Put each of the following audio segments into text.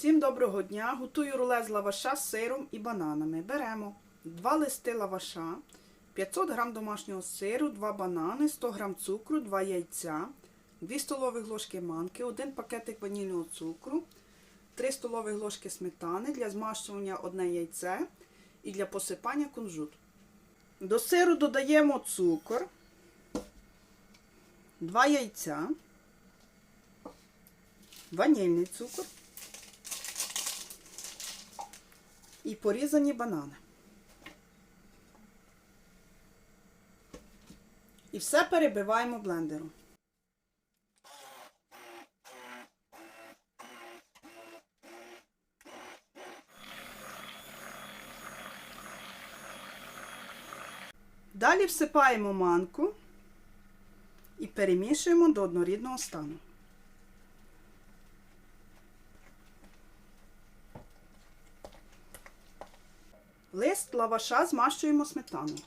Всім доброго дня! Готую рулет з лаваша з сиром і бананами. Беремо 2 листи лаваша, 500 г домашнього сиру, 2 банани, 100 г цукру, 2 яйця, 2 столових ложки манки, 1 пакетик ванільного цукру, 3 столових ложки сметани для змащування одне яйце і для посипання кунжут. До сиру додаємо цукор, 2 яйця, ванільний цукор. І порізані банани. І все перебиваємо блендером. Далі всипаємо манку і перемішуємо до однорідного стану. Лист лаваша змащуємо сметаною.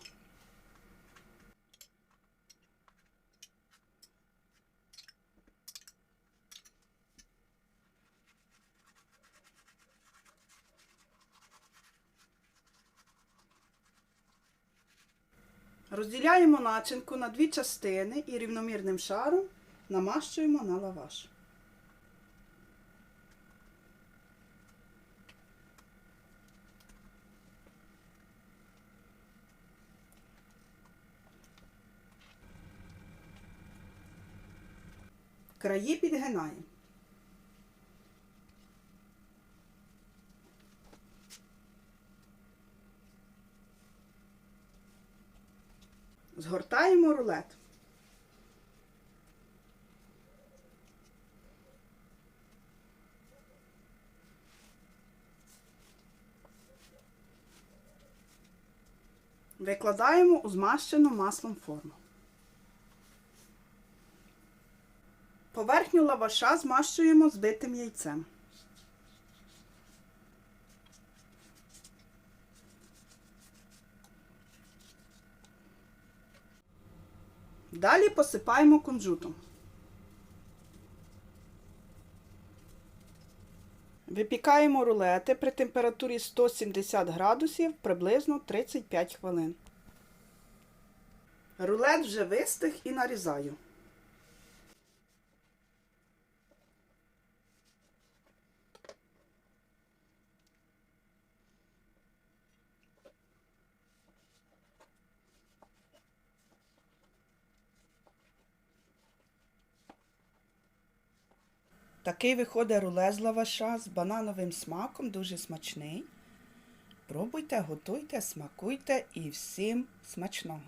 Розділяємо начинку на дві частини і рівномірним шаром намащуємо на лаваш. Краї підгинаємо. Згортаємо рулет. Викладаємо у змащену маслом форму. Поверхню лаваша змащуємо збитим яйцем. Далі посипаємо кунжутом. Випікаємо рулети при температурі 170 градусів приблизно 35 хвилин. Рулет вже вистиг і нарізаю. Такий виходить руле з лаваша з банановим смаком, дуже смачний. Пробуйте, готуйте, смакуйте і всім смачного!